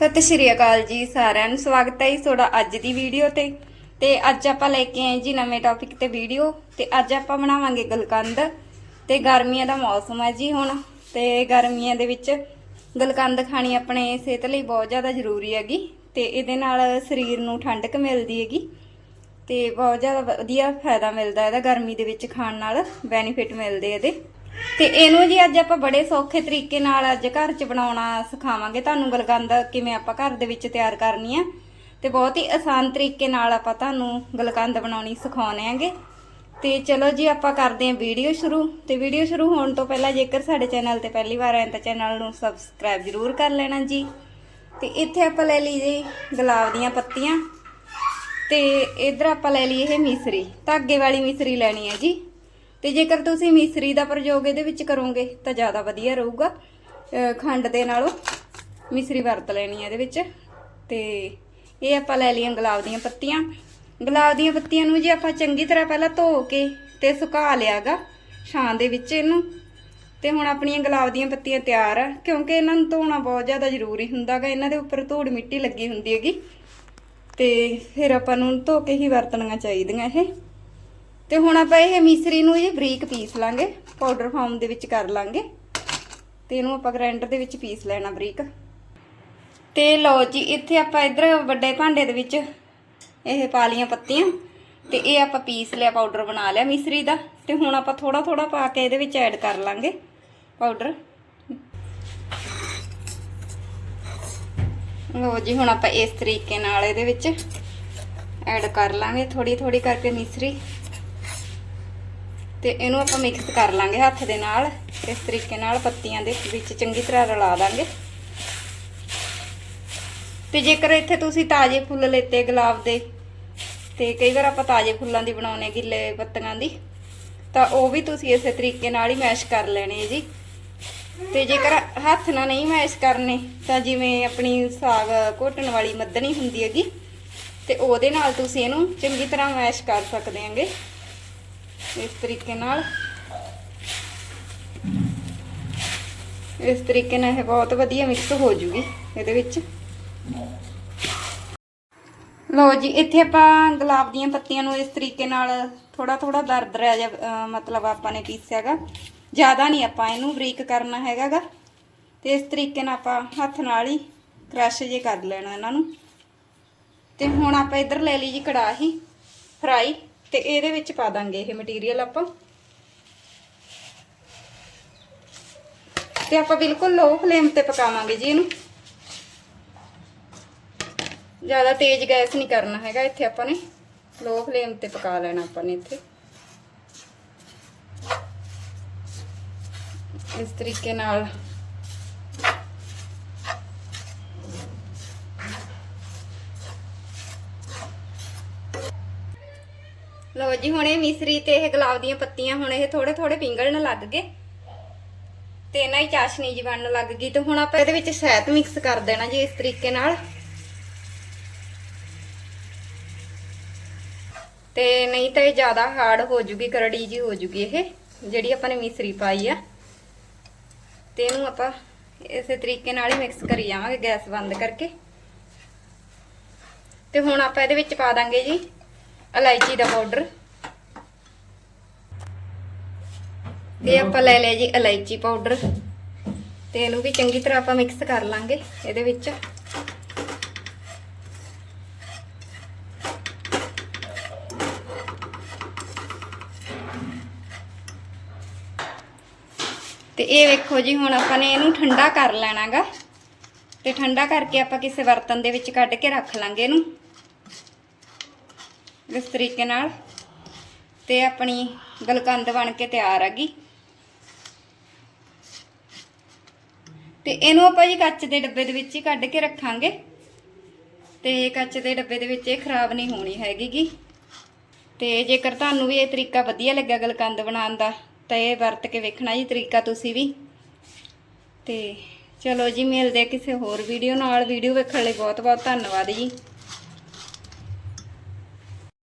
ਸਤਿ ਸ਼੍ਰੀ ਅਕਾਲ ਜੀ ਸਾਰਿਆਂ ਨੂੰ। ਸਵਾਗਤ ਹੈ ਜੀ ਤੁਹਾਡਾ ਅੱਜ ਦੀ ਵੀਡੀਓ ਤੇ। ਤੇ ਅੱਜ ਆਪਾਂ ਲੈ ਕੇ ਆਏ ਜੀ ਨਵੇਂ ਟੌਪਿਕ ਤੇ ਵੀਡੀਓ। ਤੇ ਅੱਜ ਆਪਾਂ ਬਣਾਵਾਂਗੇ ਗਲਕੰਦ। ਤੇ ਗਰਮੀਆਂ ਦਾ ਮੌਸਮ ਹੈ ਜੀ ਹੁਣ। ਤੇ ਗਰਮੀਆਂ ਦੇ ਵਿੱਚ ਗਲਕੰਦ ਖਾਣੀ ਆਪਣੇ ਸਿਹਤ ਲਈ ਬਹੁਤ ਜ਼ਿਆਦਾ ਜ਼ਰੂਰੀ ਹੈਗੀ। ਤੇ ਇਹਦੇ ਨਾਲ ਸਰੀਰ ਨੂੰ ਠੰਡਕ ਮਿਲਦੀ ਹੈਗੀ। ਤੇ ਬਹੁਤ ਜ਼ਿਆਦਾ ਵਧੀਆ ਫਾਇਦਾ ਮਿਲਦਾ ਇਹਦਾ ਗਰਮੀ ਦੇ ਵਿੱਚ ਖਾਣ ਨਾਲ। ਬੈਨੀਫਿਟ ਮਿਲਦੇ ਇਹਦੇ। ਤੇ ਇਹਨੂੰ ਜੀ ਅੱਜ ਆਪਾਂ ਬੜੇ ਸੌਖੇ ਤਰੀਕੇ ਨਾਲ ਅੱਜ ਘਰ 'ਚ ਬਣਾਉਣਾ ਸਿਖਾਵਾਂਗੇ। ਤੁਹਾਨੂੰ ਗਲਕੰਦ ਕਿਵੇਂ ਆਪਾਂ ਘਰ ਦੇ ਵਿੱਚ ਤਿਆਰ ਕਰਨੀ ਆ। ਤੇ ਬਹੁਤ ਹੀ ਆਸਾਨ ਤਰੀਕੇ ਨਾਲ ਆਪਾਂ ਤੁਹਾਨੂੰ ਗਲਕੰਦ ਬਣਾਉਣੀ ਸਿਖਾਉਣੇ ਆਂਗੇ। ਤੇ ਚਲੋ ਜੀ, ਆਪਾਂ ਕਰਦੇ ਆਂ ਵੀਡੀਓ ਸ਼ੁਰੂ। ਤੇ ਵੀਡੀਓ ਸ਼ੁਰੂ ਹੋਣ ਤੋਂ ਪਹਿਲਾਂ ਜੇਕਰ ਸਾਡੇ ਚੈਨਲ ਤੇ ਪਹਿਲੀ ਵਾਰ ਆਏ ਤਾਂ ਚੈਨਲ ਨੂੰ ਸਬਸਕ੍ਰਾਈਬ ਜ਼ਰੂਰ ਕਰ ਲੈਣਾ ਜੀ। ਤੇ ਇੱਥੇ ਆਪਾਂ ਲੈ ਲਈ ਜੀ ਗੁਲਾਬ ਦੀਆਂ ਪੱਤੀਆਂ। ਤੇ ਇਧਰ ਆਪਾਂ ਲੈ ਲਈ ਇਹ ਮਿਸਰੀ। ਧਾਗੇ ਵਾਲੀ ਮਿਸਰੀ ਲੈਣੀ ਹੈ ਜੀ। ਤੇ ਜੇਕਰ ਤੁਸੀਂ ਮਿਸਰੀ ਦਾ ਪ੍ਰਯੋਗ ਇਹਦੇ ਵਿੱਚ ਕਰੋਗੇ, ਤਾਂ ਜ਼ਿਆਦਾ ਵਧੀਆ ਰਹੂਗਾ। ਖੰਡ ਦੇ ਨਾਲੋਂ ਮਿਸਰੀ ਵਰਤ ਲੈਣੀ ਹੈ ਇਹਦੇ ਵਿੱਚ। ਤੇ ਇਹ ਆਪਾਂ ਲੈ ਲਈਆਂ ਗੁਲਾਬ ਦੀਆਂ ਪੱਤੀਆਂ। ਗੁਲਾਬ ਦੀਆਂ ਪੱਤੀਆਂ ਨੂੰ ਜੀ ਆਪਾਂ ਚੰਗੀ ਤਰ੍ਹਾਂ ਪਹਿਲਾਂ ਧੋ ਕੇ ਤੇ ਸੁਕਾ ਲਿਆਗਾ, ਛਾਂ ਦੇ ਵਿੱਚ ਇਹਨੂੰ, ਤੇ ਹੁਣ ਆਪਣੀਆਂ ਗੁਲਾਬ ਦੀਆਂ ਪੱਤੀਆਂ ਤਿਆਰ ਆ, ਕਿਉਂਕਿ ਇਹਨਾਂ ਨੂੰ ਧੋਣਾ ਬਹੁਤ ਜ਼ਿਆਦਾ ਜ਼ਰੂਰੀ ਹੁੰਦਾਗਾ। ਇਹਨਾਂ ਦੇ ਉੱਪਰ ਧੂੜ ਮਿੱਟੀ ਲੱਗੀ ਹੁੰਦੀ ਹੈਗੀ। ਤੇ ਫਿਰ ਆਪਾਂ ਨੂੰ ਧੋ ਕੇ ਹੀ ਵਰਤਣੀਆਂ ਚਾਹੀਦੀਆਂ ਇਹ। ਤੇ ਹੁਣ ਆਪਾਂ ਇਹ ਮਿਸਰੀ ਨੂੰ ਇਹ ਬਰੀਕ ਪੀਸ ਲਾਂਗੇ ਪਾਊਡਰ ਫਾਰਮ ਦੇ ਵਿੱਚ ਕਰ ਲਾਂਗੇ। ਤੇ ਇਹਨੂੰ ਆਪਾਂ ਗ੍ਰਾਈਂਡਰ ਦੇ ਵਿੱਚ ਪੀਸ ਲੈਣਾ ਬਰੀਕ। ਤੇ ਲਓ ਜੀ, ਇੱਥੇ ਆਪਾਂ ਇਧਰ ਵੱਡੇ ਭਾਂਡੇ ਦੇ ਵਿੱਚ ਇਹ ਪਾ ਲੀਆਂ ਪੱਤੀਆਂ, ਤੇ ਇਹ ਆਪਾਂ ਪੀਸ ਲਿਆ ਪਾਊਡਰ ਬਣਾ ਲਿਆ ਮਿਸਰੀ ਦਾ। ਤੇ ਹੁਣ ਆਪਾਂ ਥੋੜਾ ਥੋੜਾ ਪਾ ਕੇ ਇਹਦੇ ਵਿੱਚ ਐਡ ਕਰ ਲਾਂਗੇ ਪਾਊਡਰ ਲਓ ਜੀ, ਹੁਣ ਆਪਾਂ ਇਸ ਤਰੀਕੇ ਨਾਲ ਇਹਦੇ ਵਿੱਚ ਐਡ ਕਰ ਲਾਂਗੇ ਥੋੜੀ ਥੋੜੀ ਕਰਕੇ ਮਿਸਰੀ। ਤੇ ਇਹਨੂੰ ਆਪਾਂ ਮਿਕਸ ਕਰ ਲਾਂਗੇ ਹੱਥ ਦੇ ਨਾਲ। ਇਸ ਤਰੀਕੇ ਨਾਲ ਪੱਤੀਆਂ ਦੇ ਵਿੱਚ ਚੰਗੀ ਤਰ੍ਹਾਂ ਰਲਾ ਦਾਂਗੇ। ਤੇ ਜੇਕਰ ਇੱਥੇ ਤੁਸੀਂ ਤਾਜ਼ੇ ਫੁੱਲ ਲੈਤੇ ਗੁਲਾਬ ਦੇ, ਤੇ ਕਈ ਵਾਰ ਆਪਾਂ ਤਾਜ਼ੇ ਫੁੱਲਾਂ ਦੀ ਬਣਾਉਣੇ ਗਿੱਲੇ ਪੱਤੀਆਂ ਦੀ, ਤਾਂ ਉਹ ਵੀ ਤੁਸੀਂ ਇਸੇ ਤਰੀਕੇ ਨਾਲ ਹੀ ਮੈਸ਼ ਕਰ ਲੈਣੇ ਹੈ ਜੀ। ਤੇ ਜੇਕਰ ਹੱਥ ਨਾਲ ਨਹੀਂ ਮੈਸ਼ ਕਰਨੇ, ਤਾਂ ਜਿਵੇਂ ਆਪਣੀ ਸਾਗ ਘੋਟਣ ਵਾਲੀ ਮੱਦਣੀ ਹੁੰਦੀ ਹੈਗੀ, ਤੇ ਉਹਦੇ ਨਾਲ ਤੁਸੀਂ ਇਹਨੂੰ ਚੰਗੀ ਤਰ੍ਹਾਂ ਮੈਸ਼ ਕਰ ਸਕਦੇ ਆਂਗੇ ਇਸ ਤਰੀਕੇ ਨਾਲ। ਇਸ ਤਰੀਕੇ ਨਾਲ ਇਹ ਬਹੁਤ ਵਧੀਆ ਮਿਕਸ ਹੋ ਜੂਗੀ ਇਹਦੇ ਵਿੱਚ। ਲਓ ਜੀ, ਇੱਥੇ ਆਪਾਂ ਗੁਲਾਬ ਦੀਆਂ ਪੱਤੀਆਂ ਨੂੰ ਇਸ ਤਰੀਕੇ ਨਾਲ ਥੋੜਾ ਥੋੜਾ ਦਰਦ ਰਹਿ ਜਾ ਮਤਲਬ ਆਪਾਂ ਨੇ ਪੀਸਿਆਗਾ ਜ਼ਿਆਦਾ ਨਹੀਂ ਆਪਾਂ ਇਹਨੂੰ ਬਰੀਕ ਕਰਨਾ ਹੈਗਾਗਾ ਤੇ ਇਸ ਤਰੀਕੇ ਨਾਲ ਆਪਾਂ ਹੱਥ ਨਾਲ ਹੀ ਕ੍ਰਸ਼ ਜੇ ਕਰ ਲੈਣਾ ਇਹਨਾਂ ਨੂੰ। ਤੇ ਹੁਣ ਆਪਾਂ ਇੱਧਰ ਲੈ ਲਈ ਜੀ ਕੜਾਹੀ ਫਰਾਈ ਤੇ ਇਹਦੇ ਵਿੱਚ ਪਾ ਦਾਂਗੇ ਇਹ ਮਟੀਰੀਅਲ ਆਪਾਂ। ਤੇ ਆਪਾਂ ਬਿਲਕੁਲ ਲੋ ਫਲੇਮ ਤੇ ਪਕਾਵਾਂਗੇ ਜੀ ਇਹਨੂੰ। ਜ਼ਿਆਦਾ ਤੇਜ਼ ਗੈਸ ਨਹੀਂ ਕਰਨਾ ਹੈਗਾ ਇੱਥੇ ਆਪਾਂ ਨੇ। ਲੋ ਫਲੇਮ ਤੇ ਪਕਾ ਲੈਣਾ ਆਪਾਂ ਨੇ ਇੱਥੇ। ਇਸ ਤਰੀਕੇ ਨਾਲ ਲਓ ਜੀ, ਹੁਣ ਇਹ ਮਿਸਰੀ ਤੇ ਇਹ ਗੁਲਾਬ ਦੀਆਂ ਪੱਤੀਆਂ ਹੁਣ ਇਹ ਥੋੜੇ ਥੋੜੇ ਪਿੰਗਲਣ ਲੱਗ ਗਏ। ਤੇ ਇਹਨਾਂ ਹੀ ਚਾਸ਼ਨੀ ਜੀ ਬਣਨ ਲੱਗ ਗਈ ਤੇ ਹੁਣ ਆਪਾਂ ਇਹਦੇ ਵਿੱਚ ਸ਼ਹਿਦ ਮਿਕਸ ਕਰ ਦੇਣਾ ਜੀ ਇਸ ਤਰੀਕੇ ਨਾਲ। ਤੇ ਨਹੀਂ ਤਾਂ ਇਹ ਜ਼ਿਆਦਾ ਹਾਰਡ ਹੋ ਜੂਗੀ, ਕਰੜੀ ਜੀ ਹੋ ਜੂਗੀ ਇਹ, ਜਿਹੜੀ ਆਪਾਂ ਨੇ ਮਿਸਰੀ ਪਾਈ ਆ। ਤੇ ਇਹਨੂੰ ਆਪਾਂ ਇਸੇ ਤਰੀਕੇ ਨਾਲ ਹੀ ਮਿਕਸ ਕਰੀ ਜਾਵਾਂਗੇ ਗੈਸ ਬੰਦ ਕਰਕੇ। ਤੇ ਹੁਣ ਆਪਾਂ ਇਹਦੇ ਵਿੱਚ ਪਾ ਦਾਂਗੇ ਜੀ ਇਲਾਇਚੀ ਦਾ ਪਾਊਡਰ। ਤੇ ਆਪਾਂ ਲੈ ਲਿਆ ਜੀ ਇਲਾਇਚੀ ਪਾਊਡਰ। ਤੇ ਇਹਨੂੰ ਵੀ ਚੰਗੀ ਤਰ੍ਹਾਂ ਆਪਾਂ ਮਿਕਸ ਕਰ ਲਾਂਗੇ ਇਹਦੇ ਵਿੱਚ। ਤੇ ਇਹ ਵੇਖੋ ਜੀ, ਹੁਣ ਆਪਾਂ ਨੇ ਇਹਨੂੰ ਠੰਡਾ ਕਰ ਲੈਣਾਗਾ। ਤੇ ਠੰਡਾ ਕਰਕੇ ਆਪਾਂ ਕਿਸੇ ਬਰਤਨ ਦੇ ਵਿੱਚ ਕੱਢ ਕੇ ਰੱਖ ਲਾਂਗੇ ਇਹਨੂੰ। ਇਸ ਤਰੀਕੇ ਨਾਲ ਤੇ ਆਪਣੀ ਗਲਕੰਦ ਬਣ ਕੇ ਤਿਆਰ ਹੈਗੀ ਤੇ ਇਹਨੂੰ ਆਪਾਂ ਜੀ ਕੱਚ ਦੇ ਡੱਬੇ ਦੇ ਵਿੱਚ ਹੀ ਕੱਢ ਕੇ ਰੱਖਾਂਗੇ। ਤੇ ਕੱਚ ਦੇ ਡੱਬੇ ਦੇ ਵਿੱਚ ਇਹ ਖਰਾਬ ਨਹੀਂ ਹੋਣੀ ਹੈਗੀਗੀ ਤੇ ਜੇਕਰ ਤੁਹਾਨੂੰ ਵੀ ਇਹ ਤਰੀਕਾ ਵਧੀਆ ਲੱਗਿਆ ਗਲਕੰਦ ਬਣਾਉਣ ਦਾ, ਤਾਂ ਇਹ ਵਰਤ ਕੇ ਵੇਖਣਾ ਜੀ ਤਰੀਕਾ ਤੁਸੀਂ ਵੀ। ਤੇ ਚਲੋ ਜੀ, ਮਿਲਦੇ ਆ ਕਿਸੇ ਹੋਰ ਵੀਡੀਓ ਨਾਲ। ਵੀਡੀਓ ਵੇਖਣ ਲਈ ਬਹੁਤ ਬਹੁਤ ਧੰਨਵਾਦ ਜੀ।